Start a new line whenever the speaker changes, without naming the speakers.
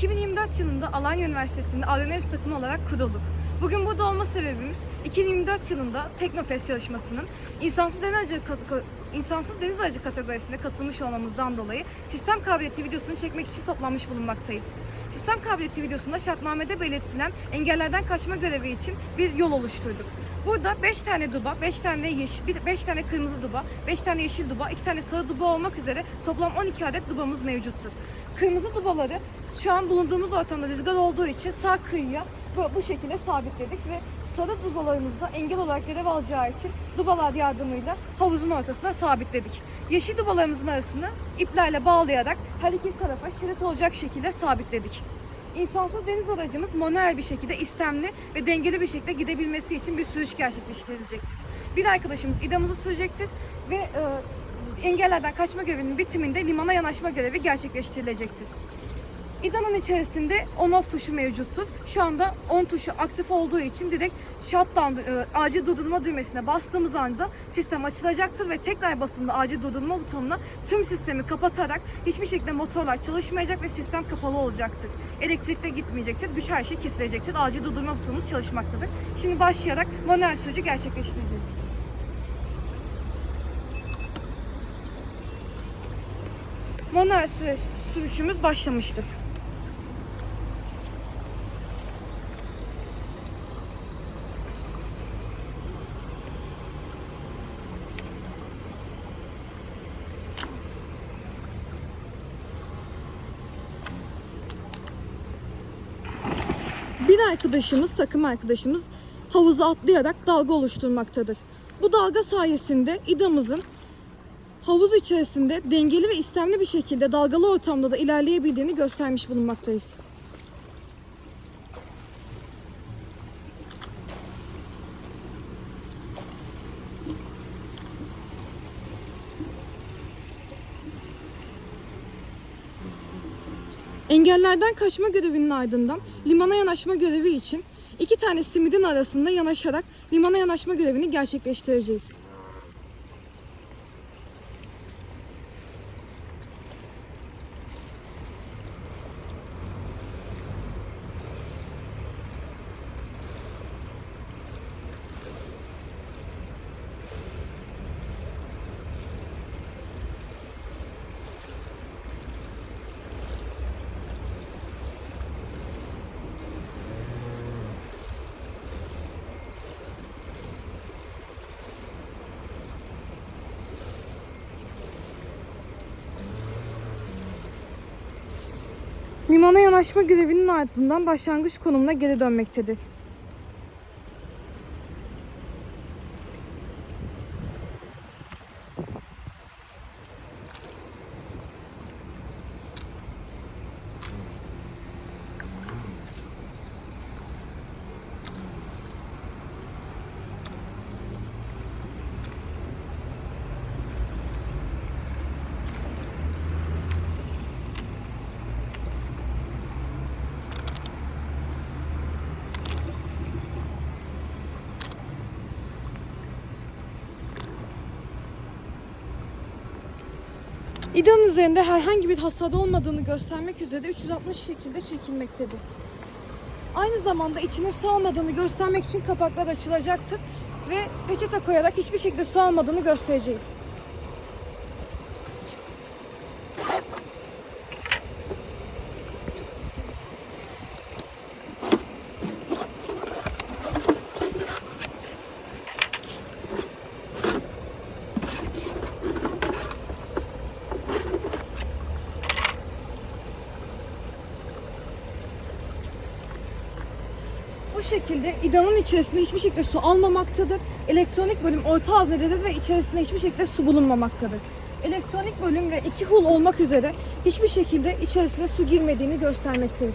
2024 yılında Alanya Üniversitesi'nde Aeronavis takımı olarak kurulduk. Bugün burada olma sebebimiz 2024 yılında Teknofest yarışmasının insansız deniz aracı, insansız deniz aracı kategorisinde katılmış olmamızdan dolayı sistem kabiliyeti videosunu çekmek için toplanmış bulunmaktayız. Sistem kabiliyeti videosunda şartnamede belirtilen engellerden kaçma görevi için bir yol oluşturduk. Burada 5 tane duba, 5 tane yeşil, 5 tane kırmızı duba, 5 tane yeşil duba, 2 tane sarı duba olmak üzere toplam 12 adet dubamız mevcuttur. Kırmızı dubaları şu an bulunduğumuz ortamda rüzgar olduğu için sağ kıyıya bu, şekilde sabitledik ve sarı dubalarımız da engel olarak görev alacağı için dubalar yardımıyla havuzun ortasına sabitledik. Yeşil dubalarımızın arasını iplerle bağlayarak her iki tarafa şerit olacak şekilde sabitledik. İnsansız deniz aracımız manuel bir şekilde istemli ve dengeli bir şekilde gidebilmesi için bir sürüş gerçekleştirilecektir. Bir arkadaşımız idamızı sürecektir ve e, engellerden kaçma görevinin bitiminde limana yanaşma görevi gerçekleştirilecektir. İDA'nın içerisinde on-off tuşu mevcuttur. Şu anda on tuşu aktif olduğu için direkt shutdown, e, acil durdurma düğmesine bastığımız anda sistem açılacaktır ve tekrar basılı acil durdurma butonuna tüm sistemi kapatarak hiçbir şekilde motorlar çalışmayacak ve sistem kapalı olacaktır. Elektrik de gitmeyecektir, güç her şey kesilecektir. Acil durdurma butonumuz çalışmaktadır. Şimdi başlayarak manuel sürücü gerçekleştireceğiz. Manuel sürüşümüz başlamıştır. Bir arkadaşımız, takım arkadaşımız havuza atlayarak dalga oluşturmaktadır. Bu dalga sayesinde idamızın havuz içerisinde dengeli ve istemli bir şekilde dalgalı ortamda da ilerleyebildiğini göstermiş bulunmaktayız. Engellerden kaçma görevinin ardından limana yanaşma görevi için iki tane simidin arasında yanaşarak limana yanaşma görevini gerçekleştireceğiz. Limana yanaşma görevinin ardından başlangıç konumuna geri dönmektedir. İdanın üzerinde herhangi bir hasar olmadığını göstermek üzere 360 şekilde çekilmektedir. Aynı zamanda içine su almadığını göstermek için kapaklar açılacaktır ve peçete koyarak hiçbir şekilde su almadığını göstereceğiz. Bu şekilde idanın içerisinde hiçbir şekilde su almamaktadır. Elektronik bölüm orta haznededir ve içerisinde hiçbir şekilde su bulunmamaktadır. Elektronik bölüm ve iki hul olmak üzere hiçbir şekilde içerisine su girmediğini göstermekteyiz.